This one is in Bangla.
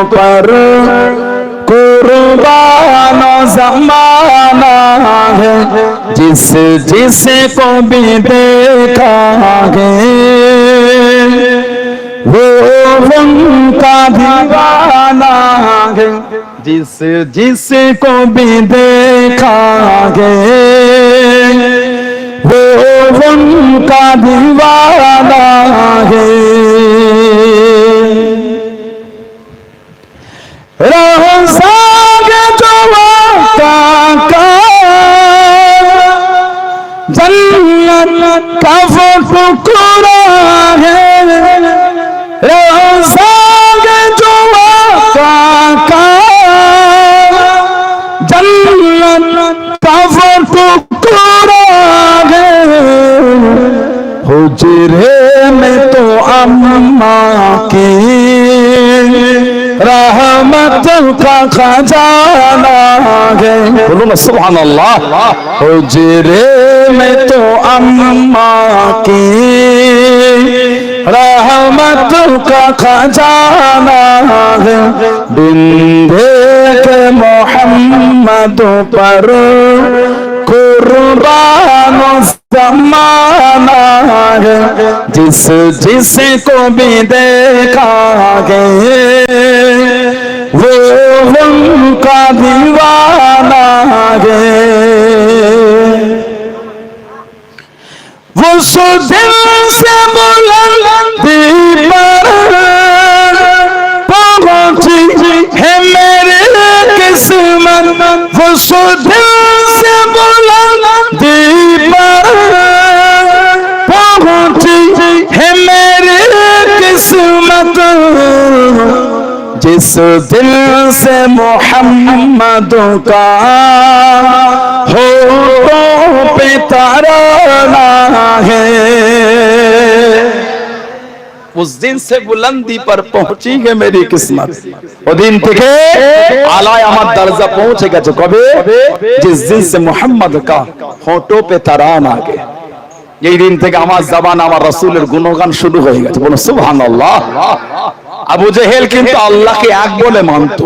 पर कुर्बान जमाना है जिस जिस को भी देखा है वो उनका दीवाना है जिस जिस को भी देखा है वो उनका दीवाना है جنت کا وہ ٹکڑا ہے روزہ جو آقا کا جنت کا وہ ٹکڑا ہے حجرے میں تو اماں रहमत का खजाना है बोलो ना सुभान अल्लाह हुजरे में तो अम्मा की रहमत का खजाना है बिंदे के मोहम्मद पर कुर्बान जमाना है जिस जिस को भी देखा है उनका दीवाना है वो सो दिल से बुलंदी पर पहुंची है मेरे किस्मत वो सो दिल से बुलंदी पर पहुंची है मेरे किस्मत जिस दिल से मोहम्मद का हो पे ताराना है उस दिन से बुलंदी पर पहुंची है मेरी किस्मत ওদিন থেকে আলায় আমার দরজা পৌঁছে গেছে কবে जिस दिन से मोहम्मद का होठों पे तारान आ गए এই দিন থেকে আমার জবান আমার রাসূলের গুণগান শুরু হয়ে গেছে বলো সুবহানাল্লাহ আবু জেহেল কিন্তু আল্লাহকে এক বলে মানতো।